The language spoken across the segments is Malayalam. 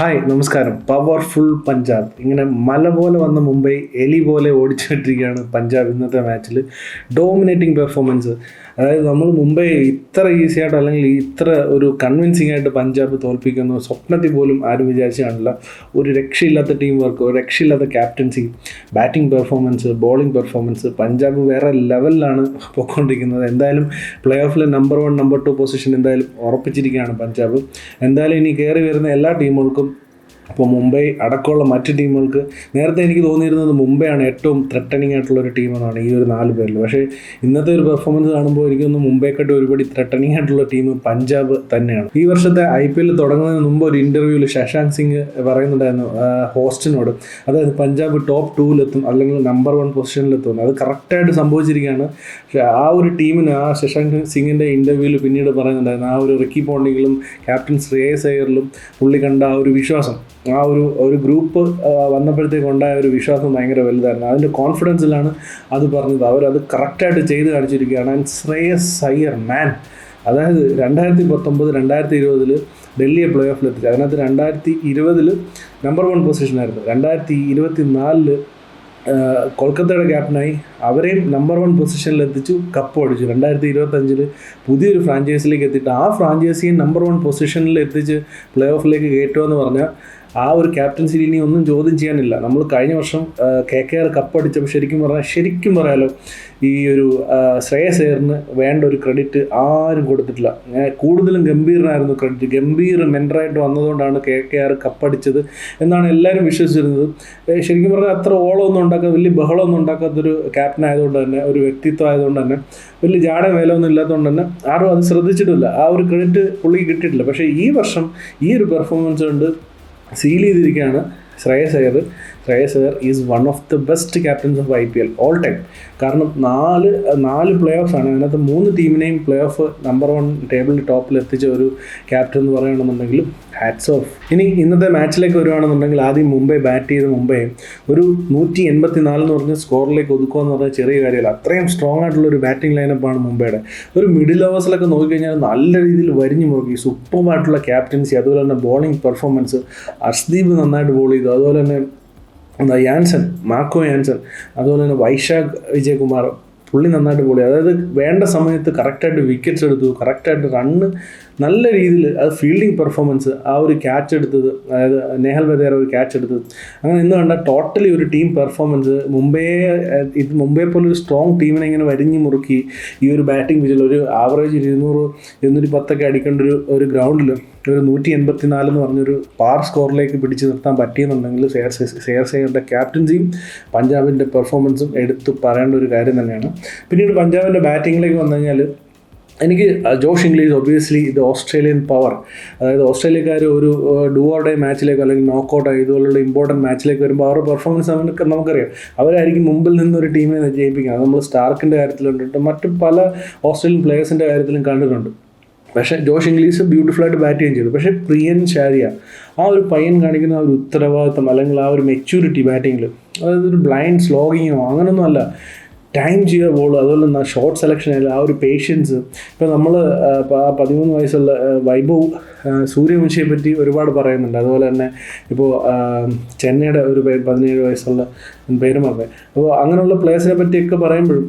ഹായ് നമസ്കാരം. പവർഫുൾ പഞ്ചാബ്. ഇങ്ങനെ മല പോലെ വന്ന മുംബൈ എലി പോലെ ഓടിച്ചിട്ടിരിക്കുകയാണ് പഞ്ചാബ് ഇന്നത്തെ മാച്ചിൽ ഡോമിനേറ്റിംഗ് പെർഫോമൻസ് അതായത് നമ്മൾ മുംബൈ ഇത്ര ഈസി ആയിട്ട് അല്ലെങ്കിൽ ഇത്ര ഒരു കൺവിൻസിങ് ആയിട്ട് പഞ്ചാബ് തോൽപ്പിക്കുന്നു. സ്വപ്നത്തിൽ പോലും ആരും വിചാരിച്ചു കാണില്ല. ഒരു രക്ഷയില്ലാത്ത ടീം വർക്ക് ഒരു രക്ഷയില്ലാത്ത captaincy batting performance bowling performance Punjab വേറെ ലെവലിലാണ് പോയിക്കൊണ്ടിരിക്കുന്നത്. എന്തായാലും play ഓഫിലെ number one number two position എന്തായാലും ഉറപ്പിച്ചിരിക്കുകയാണ് പഞ്ചാബ്. എന്തായാലും ഇനി കയറി വരുന്ന എല്ലാ ടീമുകൾക്കും അപ്പോൾ മുംബൈ അടക്കമുള്ള മറ്റ് ടീമുകൾക്ക് നേരത്തെ എനിക്ക് തോന്നിയിരുന്നത് മുംബൈയാണ് ഏറ്റവും ത്രെട്ടനിങ് ആയിട്ടുള്ള ഒരു ടീമെന്നാണ് ഈ ഒരു നാല് പേരിൽ. പക്ഷേ ഇന്നത്തെ ഒരു പെർഫോമൻസ് കാണുമ്പോൾ എനിക്കൊന്ന് മുംബൈക്കാട്ട് ഒരുപടി ത്രെട്ടനിങ് ആയിട്ടുള്ള ടീം പഞ്ചാബ് തന്നെയാണ്. ഈ വർഷത്തെ ഐ പി എൽ തുടങ്ങുന്നതിന് മുമ്പ് ഒരു ഇന്റർവ്യൂവിൽ ശശാങ്ക് സിംഗ് പറയുന്നുണ്ടായിരുന്നു ഹോസ്റ്റിനോട്. അതായത് പഞ്ചാബ് ടോപ്പ് ടൂവിലെത്തും അല്ലെങ്കിൽ നമ്പർ വൺ പൊസിഷനിലെത്തും അത് കറക്റ്റായിട്ട് സംഭവിച്ചിരിക്കുകയാണ്. ആ ഒരു ടീമിന് ആ ശശാങ്ക് സിംഗിന്റെ ഇന്റർവ്യൂവിൽ പിന്നീട് പറയുന്നുണ്ടായിരുന്നു ആ ഒരു റിക്കി പോണ്ടിങ്ങിലും ക്യാപ്റ്റൻ ശ്രേയസ് അയ്യറിലും പുള്ളി കണ്ട ആ ഒരു വിശ്വാസം. ആ ഒരു ഒരു ഗ്രൂപ്പ് വന്നപ്പോഴത്തേക്ക് ഉണ്ടായ ഒരു വിശ്വാസം ഭയങ്കര വലുതായിരുന്നു. അതിന്റെ കോൺഫിഡൻസിലാണ് അത് പറഞ്ഞത്. അവരത് കറക്റ്റായിട്ട് ചെയ്ത് കാണിച്ചിരിക്കുകയാണ്. ആൻഡ് ശ്രേയസ് അയ്യർ മാൻ അതായത് രണ്ടായിരത്തി പത്തൊമ്പത് രണ്ടായിരത്തി ഇരുപതിൽ ഡൽഹിയെ പ്ലേ ഓഫിൽ അതിനകത്ത് രണ്ടായിരത്തി ഇരുപതിൽ നമ്പർ വൺ പൊസിഷനായിരുന്നു രണ്ടായിരത്തി ഇരുപത്തി നാലിൽ കൊൽക്കത്തയുടെ ക്യാപ്റ്റനായി അവരെയും നമ്പർ വൺ പൊസിഷനിൽ എത്തിച്ചു. കപ്പ് അടിച്ചു. രണ്ടായിരത്തി ഇരുപത്തഞ്ചിൽ പുതിയൊരു ഫ്രാഞ്ചൈസിലേക്ക് എത്തിയിട്ട് ആ ഫ്രാഞ്ചൈസിയെ നമ്പർ വൺ പൊസിഷനിൽ എത്തിച്ച് പ്ലേ ഓഫിലേക്ക് കയറ്റുക എന്ന് പറഞ്ഞാൽ ആ ഒരു ക്യാപ്റ്റൻസി ഇനി ഒന്നും ചോദ്യം ചെയ്യാനില്ല. നമ്മൾ കഴിഞ്ഞ വർഷം കെ കെ ആർ കപ്പ് അടിച്ചപ്പോൾ ശരിക്കും പറഞ്ഞാൽ ശരിക്കും പറയാലോ ഈ ഒരു ശ്രേയസ് അയ്യറിന് വേണ്ട ഒരു ക്രെഡിറ്റ് ആരും കൊടുത്തിട്ടില്ല. കൂടുതലും ഗംഭീറിനായിരുന്നു ക്രെഡിറ്റ് ഗംഭീർ മെന്ററായിട്ട് വന്നതുകൊണ്ടാണ് കെ കെ ആർ കപ്പടിച്ചത് എന്നാണ് എല്ലാവരും വിശ്വസിച്ചിരുന്നത്. ശരിക്കും പറഞ്ഞാൽ അത്ര ഓളമൊന്നും ഉണ്ടാക്കാത്ത വലിയ ബഹളമൊന്നും ഉണ്ടാക്കാത്തൊരു ക്യാപ്റ്റൻ ആയതുകൊണ്ട് തന്നെ ഒരു വ്യക്തിത്വം ആയതുകൊണ്ട് തന്നെ വലിയ ജാട വേലൊന്നും ഇല്ലാത്തതുകൊണ്ട് തന്നെ ആരും അത് ശ്രദ്ധിച്ചിട്ടില്ല ആ ഒരു ക്രെഡിറ്റ് പുള്ളിക്ക് കിട്ടിയിട്ടില്ല. പക്ഷേ ഈ വർഷം ഈ ഒരു പെർഫോമൻസ് കൊണ്ട് സീൽ ചെയ്തിരിക്കുകയാണ്. Shreyas Iyer Shreyas Iyer is one of the best captains of I P L all time കാരണം നാല് നാല് പ്ലേ ഓഫ് ആണ്. അതിനകത്ത് മൂന്ന് ടീമിനെയും പ്ലേ ഓഫ് നമ്പർ വൺ ടേബിളിൽ ടോപ്പിൽ എത്തിച്ച ഒരു ക്യാപ്റ്റൻ എന്ന് പറയുകയാണെന്നുണ്ടെങ്കിൽ ഹാറ്റ്സ് ഓഫ് ഇനി ഇന്നത്തെ മാച്ചിലേക്ക് വരുവാണെന്നുണ്ടെങ്കിൽ ആദ്യം മുംബൈ ബാറ്റ് ചെയ്ത് മുംബൈ ഒരു നൂറ്റി എൺപത്തി നാല് എന്ന് പറഞ്ഞ സ്കോറിലേക്ക് ഒതുക്കുക എന്ന് പറഞ്ഞാൽ ചെറിയ കാര്യമല്ല. അത്രയും സ്ട്രോങ് ആയിട്ടുള്ള ഒരു ബാറ്റിംഗ് ലൈനപ്പാണ് മുംബൈയുടെ. ഒരു മിഡിൽ ഓവേഴ്സിലൊക്കെ നോക്കിക്കഴിഞ്ഞാൽ നല്ല രീതിയിൽ വരിഞ്ഞു മുറുക്കി സൂപ്പറായിട്ടുള്ള ക്യാപ്റ്റൻസി അതുപോലെ തന്നെ ബോളിംഗ് പെർഫോമൻസ് അർഷ്ദീപ് നന്നായിട്ട് ബോൾ ചെയ്തു. അതുപോലെ തന്നെ എന്താ യാൻസൺ മാർക്കോ യാൻസൺ അതുപോലെ തന്നെ വൈശാഖ് വിജയകുമാർ പുള്ളി നന്നായിട്ട് പൊളി അതായത് വേണ്ട സമയത്ത് കറക്റ്റായിട്ട് വിക്കറ്റ്സ് എടുത്തു കറക്റ്റായിട്ട് റണ്ണ് നല്ല രീതിയിൽ അത് ഫീൽഡിംഗ് പെർഫോമൻസ് ആ ഒരു ക്യാച്ച് എടുത്തത് അതായത് നേഹൽ വെതേര ഒരു ക്യാച്ച് എടുത്തത്. അങ്ങനെ ഇന്ന് കണ്ട ടോട്ടലി ഒരു ടീം പെർഫോമൻസ് മുംബൈയെ ഇത് മുംബൈ പോലെ ഒരു സ്ട്രോങ് ടീമിനെ ഇങ്ങനെ വരിഞ്ഞു മുറുക്കി ഈ ഒരു ബാറ്റിംഗ് വിജയിൽ ഒരു ആവറേജ് ഇരുന്നൂറ് ഇരുന്നൂറ്റി പത്തൊക്കെ അടിക്കേണ്ട ഒരു ഒരു ഗ്രൗണ്ടിൽ ഒരു നൂറ്റി എൺപത്തി നാല് എന്ന് പറഞ്ഞൊരു പാർ സ്കോറിലേക്ക് പിടിച്ചു നിർത്താൻ പറ്റിയെന്നുണ്ടെങ്കിൽ സെയർ സെയർ സെയറിന്റെ ക്യാപ്റ്റൻസിയും പഞ്ചാബിന്റെ പെർഫോമൻസും എടുത്തു പറയേണ്ട ഒരു കാര്യം തന്നെയാണ്. പിന്നീട് പഞ്ചാബിന്റെ ബാറ്റിങ്ങിലേക്ക് വന്നു കഴിഞ്ഞാൽ എനിക്ക് ജോഷ് ഇംഗ്ലീഷ് ഒബിയസ്ലി ഇത് ഓസ്ട്രേലിയൻ പവർ അതായത് ഓസ്ട്രേലിയക്കാർ ഒരു ഡു ഓർ ഡേ മാച്ചിലേക്ക് അല്ലെങ്കിൽ നോക്കൗട്ട് ഇതുപോലുള്ള ഇമ്പോർട്ടന്റ് മാച്ചിലേക്ക് വരുമ്പോൾ അവരുടെ പെർഫോമൻസ് നമുക്ക് നമുക്കറിയാം. അവരായിരിക്കും മുമ്പിൽ നിന്നൊരു ടീമിനെ ജയിപ്പിക്കുക നമ്മൾ സ്റ്റാർക്കിന്റെ കാര്യത്തിലുണ്ടിട്ട് മറ്റു പല ഓസ്ട്രേലിയൻ പ്ലേയേഴ്സിന്റെ കാര്യത്തിലും കണ്ടിട്ടുണ്ട്. പക്ഷേ ജോഷ് ഇംഗ്ലീഷ് ബ്യൂട്ടിഫുള്ളായിട്ട് ബാറ്റ് ചെയ്യുകയും ചെയ്തു. പക്ഷേ പ്രിയൻ ചാരിയ ആ ഒരു പയ്യൻ കാണിക്കുന്ന ആ ഒരു ഉത്തരവാദിത്തം അല്ലെങ്കിൽ ആ ഒരു മെച്യൂരിറ്റി ബാറ്റിങ്ങിൽ അതായത് ഒരു ബ്ലൈൻഡ് സ്ലോഗിങ്ങോ അങ്ങനൊന്നും അല്ല. ടൈം ചെയ്യുക ബോൾ അതുപോലെ തന്നെ ഷോർട്ട് സെലക്ഷൻ ആയാലും ആ ഒരു പേഷ്യൻസ് ഇപ്പോൾ നമ്മൾ പതിമൂന്ന് വയസ്സുള്ള വൈഭവ് സൂര്യവംശിയെ പറ്റി ഒരുപാട് പറയുന്നുണ്ട്. അതുപോലെ തന്നെ ഇപ്പോൾ ചെന്നൈയുടെ ഒരു പേര് പതിനേഴ് വയസ്സുള്ള പേരുമൊക്കെ അപ്പോൾ അങ്ങനെയുള്ള പ്ലേയേഴ്സിനെ പറ്റിയൊക്കെ പറയുമ്പോഴും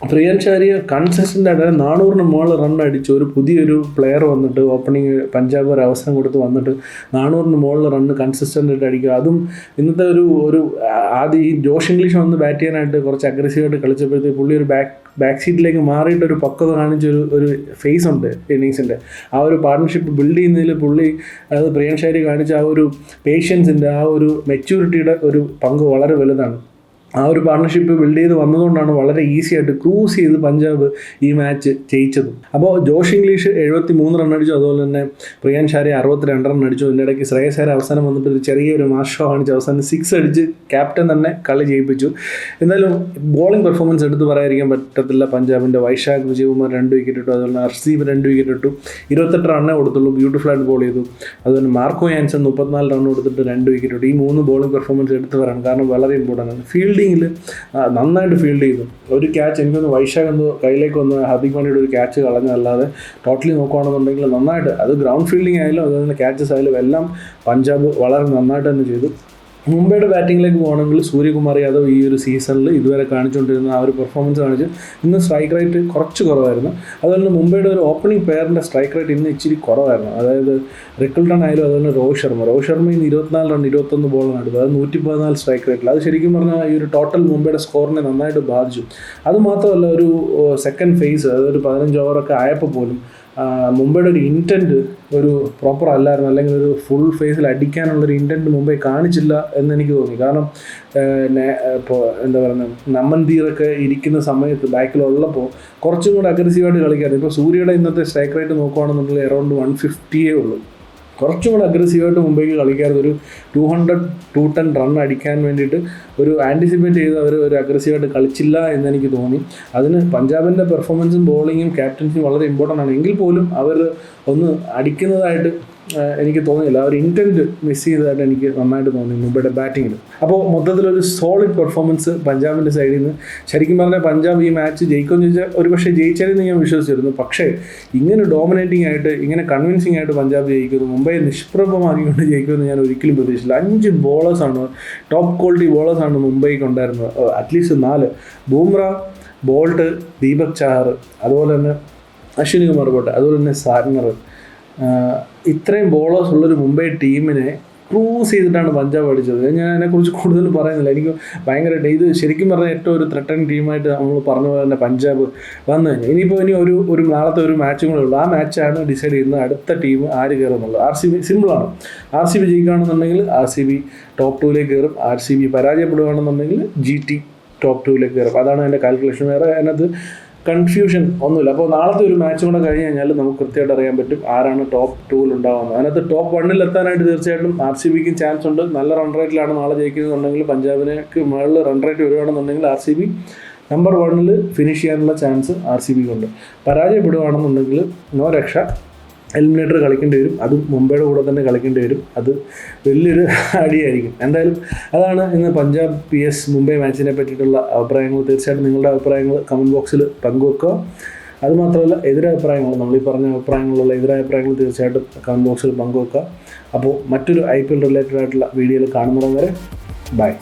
പ്രിയൻ ഷാരിയ കൺസിസ്റ്റന്റ് ആയിട്ട് നാനൂറിന് മുകളിൽ റൺ അടിച്ച് ഒരു പുതിയൊരു പ്ലെയർ വന്നിട്ട് ഓപ്പണിംഗ് പഞ്ചാബ് ഒരു അവസരം കൊടുത്ത് വന്നിട്ട് നാനൂറിന് മുകളിൽ റൺ കൺസിസ്റ്റന്റ് ആയിട്ട് അടിക്കുക. അതും ഇന്നത്തെ ഒരു ഒരു ആദ്യം ഈ ജോഷ് ഇംഗ്ലീഷ് വന്ന് ബാറ്റ് ചെയ്യാനായിട്ട് കുറച്ച് അഗ്രസീവായിട്ട് കളിച്ചപ്പോഴത്തേക്ക് പുള്ളി ഒരു ബാക്ക് ബാക്ക് സീറ്റിലേക്ക് മാറിയിട്ട് ഒരു പക്വത കാണിച്ച ഒരു ഒരു ഫേസ് ഉണ്ട് ഇന്നിങ്സിന്റെ ആ ഒരു പാർട്ണർഷിപ്പ് ബിൽഡ് ചെയ്യുന്നതിൽ പുള്ളി അതായത് പ്രിയൻ ഷാരി കാണിച്ച ആ ഒരു പേഷ്യൻസിന്റെ ആ ഒരു മെച്യൂരിറ്റിയുടെ ഒരു പങ്ക് വളരെ വലുതാണ്. ആ ഒരു പാർട്ണർഷിപ്പ് ബിൽഡ് ചെയ്ത് വന്നതുകൊണ്ടാണ് വളരെ ഈസി ആയിട്ട് ക്രൂസ് ചെയ്ത് പഞ്ചാബ് ഈ മാച്ച് ജയിച്ചത്. അപ്പോൾ ജോഷ് ഇംഗ്ലീഷ് എഴുപത്തി മൂന്ന് റൺ അടിച്ചു. അതുപോലെ തന്നെ പ്രിയാൻ ഷാരി അറുപത്തിരണ്ട് റൺ അടിച്ചു. ഇതിന്റെ ഇടയ്ക്ക് ശ്രേയസ് ഹാരെ അവസാനം വന്നിട്ട് ഒരു ചെറിയൊരു മാഷോ കാണിച്ച് അവസാനം സിക്സ് അടിച്ച് ക്യാപ്റ്റൻ തന്നെ കളി ജയിപ്പിച്ചു. എന്നാലും ബോളിംഗ് പെർഫോമൻസ് എടുത്ത് പറയാതിരിക്കാൻ പറ്റത്തില്ല. പഞ്ചാബിന്റെ വൈശാഖ് വിജയകുമാർ രണ്ട് വിക്കറ്റ് ഇട്ടു. അതുപോലെ തന്നെ അർസീബ് രണ്ട് വിക്കറ്റ് ഇട്ടു. ഇരുപത്തെട്ട് റണ്ണേ കൊടുത്തുള്ളൂ. ബ്യൂട്ടിഫുൾ ആയിട്ട് ബോൾ ചെയ്തു. അതുപോലെ മാർക്കോ ആൻസൺ മുപ്പത്തിനാല് റൺ കൊടുത്തിട്ട് രണ്ട് വിക്കറ്റ് ഇട്ടു. ഈ മൂന്ന് ബോളിംഗ് പെർഫോമൻസ് എടുത്ത് പറയണം കാരണം വളരെ ഇമ്പോർട്ടന്റ് ആണ്. ഫീൽഡിംഗ് ഫീൽഡിങ്ങിൽ നന്നായിട്ട് ഫീൽഡ് ചെയ്തു. ഒരു ക്യാച്ച് എനിക്കൊന്ന് വൈശാഖ് ഒന്ന് കയ്യിലേക്ക് വന്ന് ഹാർദിക് പാണ്ഡ്യയുടെ ഒരു ക്യാച്ച് കളഞ്ഞല്ലാതെ ടോട്ടലി നോക്കുകയാണെന്നുണ്ടെങ്കിൽ നന്നായിട്ട് അത് ഗ്രൗണ്ട് ഫീൽഡിംഗ് ആയാലും അതുപോലെ തന്നെ ക്യാച്ചസ് ആയാലും എല്ലാം പഞ്ചാബ് വളരെ നന്നായിട്ട് തന്നെ ചെയ്തു. മുംബൈയുടെ ബാറ്റിങ്ങിലേക്ക് പോകണമെങ്കിൽ സൂര്യകുമാർ യാദവ് ഈ ഒരു സീസണിൽ ഇതുവരെ കാണിച്ചുകൊണ്ടിരുന്ന ആ ഒരു പെർഫോമൻസ് കാണിച്ച് ഇന്ന് സ്ട്രൈക്ക് റേറ്റ് കുറച്ച് കുറവായിരുന്നു. അതുപോലെ തന്നെ മുംബൈയുടെ ഒരു ഓപ്പണിംഗ് പ്ലെയറിന്റെ സ്ട്രൈക്ക് റേറ്റ് ഇന്ന് ഇച്ചിരി കുറവായിരുന്നു. അതായത് റിക്കിൾട്ടൺ ആയാലും അതുപോലെ രോഹിത് ശർമ്മ. രോഹിത് ശർമ്മ ഇന്ന് ഇരുപത്തിനാല് റൺ ഇരുപത്തൊന്ന് ബോളാണ് എടുത്തത്. അത് നൂറ്റി പതിനാല് സ്ട്രൈക്ക് റേറ്റിൽ അത് ശരിക്കും പറഞ്ഞാൽ ഈ ഒരു ടോട്ടൽ മുംബൈയുടെ സ്കോറിനെ നന്നായിട്ട് ബാധിച്ചു. അതുമാത്രമല്ല ഒരു സെക്കൻഡ് ഫേസ് അതായത് ഒരു പതിനഞ്ച് ഓവറൊക്കെ ആയപ്പോൾ പോലും മുംബൈയുടെ ഒരു ഇന്റന്റ് ഒരു പ്രോപ്പർ അല്ലായിരുന്നു. അല്ലെങ്കിൽ ഒരു ഫുൾ ഫേസിൽ അടിക്കാനുള്ളൊരു ഇന്റന്റ് മുംബൈ കാണിച്ചില്ല എന്ന് എനിക്ക് തോന്നി. കാരണം ഇപ്പോൾ എന്താ പറയുക നമ്മൻതീറൊക്കെ ഇരിക്കുന്ന സമയത്ത് ബാക്കിലുള്ളപ്പോൾ കുറച്ചും കൂടെ അഗ്രസീവായിട്ട് കളിക്കാറ് ഇപ്പോൾ സൂര്യയുടെ ഇന്നത്തെ സ്ട്രൈക്ക് റേറ്റ് നോക്കുകയാണെന്നുണ്ടെങ്കിൽ അറൗണ്ട് വൺ ഫിഫ്റ്റിയേ ഉള്ളൂ. കുറച്ചും കൂടെ അഗ്രസീവായിട്ട് മുംബൈക്ക് കളിക്കാറുണ്ട് ഒരു two hundred two ten run അടിക്കാൻ വേണ്ടിയിട്ട് ഒരു ആന്റിസിപ്പേറ്റ് ചെയ്ത് അവർ ഒരു അഗ്രസീവായിട്ട് കളിച്ചില്ല എന്ന് എനിക്ക് തോന്നി. അതിന് പഞ്ചാബിന്റെ പെർഫോമൻസും ബോളിങ്ങും ക്യാപ്റ്റൻസിയും വളരെ ഇമ്പോർട്ടന്റ് ആണ്. എങ്കിൽ പോലും അവർ ഒന്ന് അടിക്കുന്നതായിട്ട് എനിക്ക് തോന്നിയില്ല. ഒരു ഇന്റന്റ് മിസ് ചെയ്തതായിട്ട് എനിക്ക് നന്നായിട്ട് തോന്നി മുംബൈയുടെ ബാറ്റിങ്ങിൽ അപ്പോൾ മൊത്തത്തിലൊരു സോളിഡ് പെർഫോമൻസ് പഞ്ചാബിന്റെ സൈഡിൽ നിന്ന് ശരിക്കും പറഞ്ഞാൽ പഞ്ചാബ് ഈ മാച്ച് ജയിക്കുമെന്ന് ചോദിച്ചാൽ ഒരു പക്ഷേ ജയിച്ചാലെന്ന് ഞാൻ വിശ്വസിച്ചിരുന്നു. പക്ഷേ ഇങ്ങനെ ഡോമിനേറ്റിംഗ് ആയിട്ട് ഇങ്ങനെ കൺവിൻസിംഗ് ആയിട്ട് പഞ്ചാബ് ജയിക്കുന്നു മുംബൈ നിഷ്പ്രഭമാക്കിക്കൊണ്ട് ജയിക്കുമെന്ന് ഞാൻ ഒരിക്കലും പ്രതീക്ഷിച്ചില്ല. അഞ്ച് ബോളേഴ്സാണ് ടോപ്പ് ക്വാളിറ്റി ബോളേഴ്സാണ് മുംബൈക്ക് ഉണ്ടായിരുന്നത്. അറ്റ്ലീസ്റ്റ് നാല്. ബൂംറ ബോൾട്ട് ദീപക് ചാഹർ അതുപോലെ തന്നെ അശ്വിനി കുമാർ പോട്ടെ അതുപോലെ തന്നെ സാഗ്നർ ഇത്രയും ബോളേഴ്സ് ഉള്ളൊരു മുംബൈ ടീമിനെ ക്രൂസ് ചെയ്തിട്ടാണ് പഞ്ചാബ് അടിച്ചത്. ഞാൻ അതിനെക്കുറിച്ച് കൂടുതൽ പറയുന്നില്ല. എനിക്ക് ഭയങ്കരമായിട്ട് ഇത് ശരിക്കും പറഞ്ഞാൽ ഏറ്റവും ഒരു ത്രട്ടൺ ടീമായിട്ട് നമ്മൾ പറഞ്ഞ പോലെ തന്നെ പഞ്ചാബ് വന്നു കഴിഞ്ഞാൽ ഇനിയിപ്പോൾ ഇനി ഒരു ഒരു നാളത്തെ ഒരു മാച്ചും കൂടെ ഉള്ളൂ. ആ മാച്ചാണ് ഡിസൈഡ് ചെയ്യുന്നത് അടുത്ത ടീം ആര് കയറുന്നുള്ളത് ആർ സി ബി സിമ്പിളാണ് ആർ സി ബി ജയിക്കുകയാണെന്നുണ്ടെങ്കിൽ ആർ സി ബി ടോപ്പ് ടൂവിലേക്ക് കയറും. ആർ സി ബി പരാജയപ്പെടുകയാണെന്നുണ്ടെങ്കിൽ ജി ടി ടോപ്പ് ടൂവിലേക്ക് കയറും. അതാണ് എന്റെ കാൽക്കുലേഷൻ വേറെ അതിനകത്ത് കൺഫ്യൂഷൻ ഒന്നുമില്ല. അപ്പോൾ നാളത്തെ ഒരു മാച്ച് കൂടെ കഴിഞ്ഞ് കഴിഞ്ഞാൽ നമുക്ക് കൃത്യമായിട്ട് അറിയാൻ പറ്റും ആരാണ് ടോപ്പ് ടൂവിൽ ഉണ്ടാകുന്നത് അതിനകത്ത് ടോപ്പ് വണ്ണിൽ എത്താനായിട്ട് തീർച്ചയായിട്ടും ആർ സി ബിക്കും ചാൻസ് ഉണ്ട്. നല്ല റൺ റേറ്റിലാണ് നാളെ ജയിക്കുന്നതെന്നുണ്ടെങ്കിൽ പഞ്ചാബിനേക്ക് മുകളിൽ റൺ റേറ്റ് വരികയാണെന്നുണ്ടെങ്കിൽ ആർ സി ബി നമ്പർ വണ്ണിൽ ഫിനിഷ് ചെയ്യാനുള്ള ചാൻസ് ആർ സി ബിക്കുണ്ട്. പരാജയപ്പെടുകയാണെന്നുണ്ടെങ്കിൽ നോ രക്ഷ. എലിമിനേറ്റർ കളിക്കേണ്ടി വരും. അതും മുംബൈയുടെ കൂടെ തന്നെ കളിക്കേണ്ടി വരും. അത് വലിയൊരു അടിയായിരിക്കും. എന്തായാലും അതാണ് ഇന്ന് പഞ്ചാബ് പി എസ് മുംബൈ മാച്ചിനെ പറ്റിയിട്ടുള്ള അഭിപ്രായങ്ങൾ. തീർച്ചയായിട്ടും നിങ്ങളുടെ അഭിപ്രായങ്ങൾ കമന്റ് ബോക്സിൽ പങ്കുവെക്കുക. അതുമാത്രമല്ല എതിരഭിപ്രായങ്ങൾ നമ്മൾ ഈ പറഞ്ഞ അഭിപ്രായങ്ങളുള്ള എതിരഭിപ്രായങ്ങൾ തീർച്ചയായിട്ടും കമന്റ് ബോക്സിൽ പങ്കുവെക്കുക. അപ്പോൾ മറ്റൊരു ഐ പി എൽ റിലേറ്റഡ് ആയിട്ടുള്ള വീഡിയോയിൽ കാണുന്നിടം വരെ ബൈ